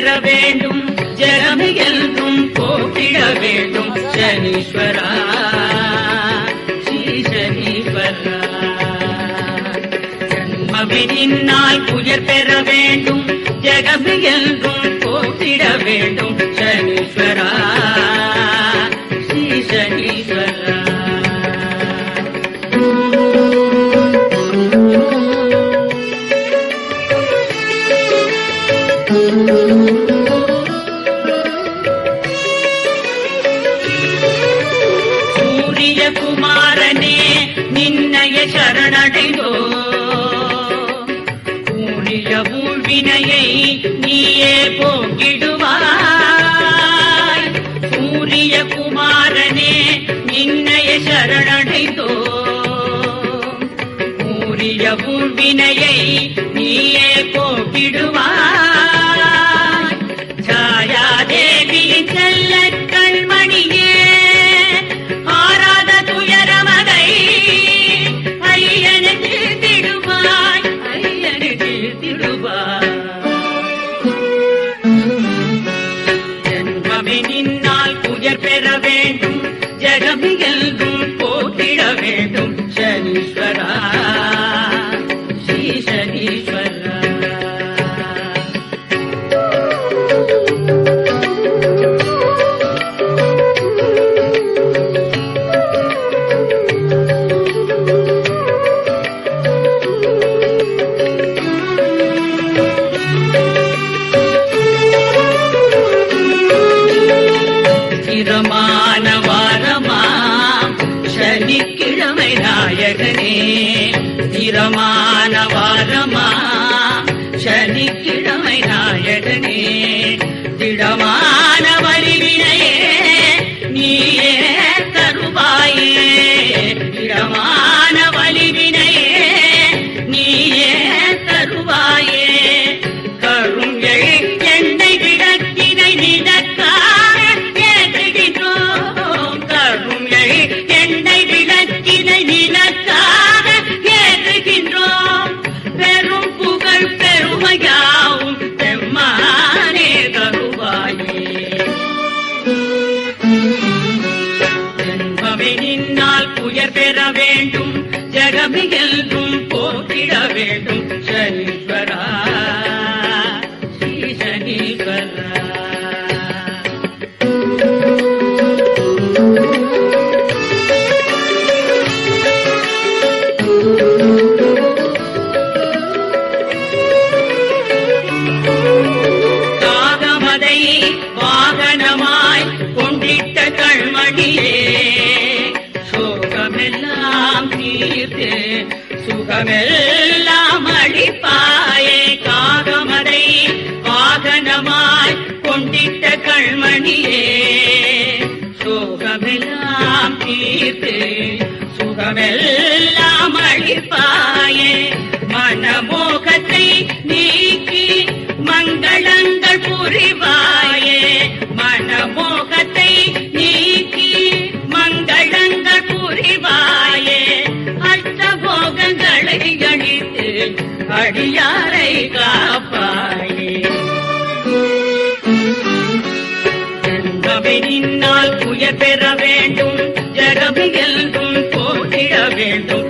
பெற வேண்டும். ஜனமி என்றும் போக்கிட வேண்டும். சனீஸ்வரா ஸ்ரீ சனீஸ்வரா. ஜன்மவினால் புயர் பெற வேண்டும். ஜெகமி என்றும் போக்கிட வேண்டும். சனீஸ்வரா ஸ்ரீ சனீஸ்வரா. Thank you. குமாரனே நின்னைய சரணடைந்தோ. கூறிய ஊழ்வினையை நீயே போக்கிடுவாய். சூரிய குமாரனே நின்னைய சரணடைந்தோ. கூறிய ஊழ்வினையை நீயே போக்கிடுவாய். ஜென்மமே நின்னால் புயர் பெற வேண்டும். ஜெகமியல்கும் போட்டிட வேண்டும். சனீஸ்வரா. சிரமான வாரமாம் ஜெகமியல்கும் போக்கிட வேண்டும். சனீஸ்வரா ஸ்ரீ சனீஸ்வரா. காகமதை வாகனமாய் கொண்டிட்ட கண்மணியே சுகமெல்லாம் அளிப்பாயே காகமதை வாகனமாய் கொண்டிட்ட கண்மணியே. சோகமெல்லாம் தீர்த்து சுகமெல்லாம் அளிப்பாயே மனமோ அடியாரை காப்பாயே. ஜென்மமே நின்னால் உயர் பெற வேண்டும் ஜெகமியல்கும் போட்டிட வேண்டும்.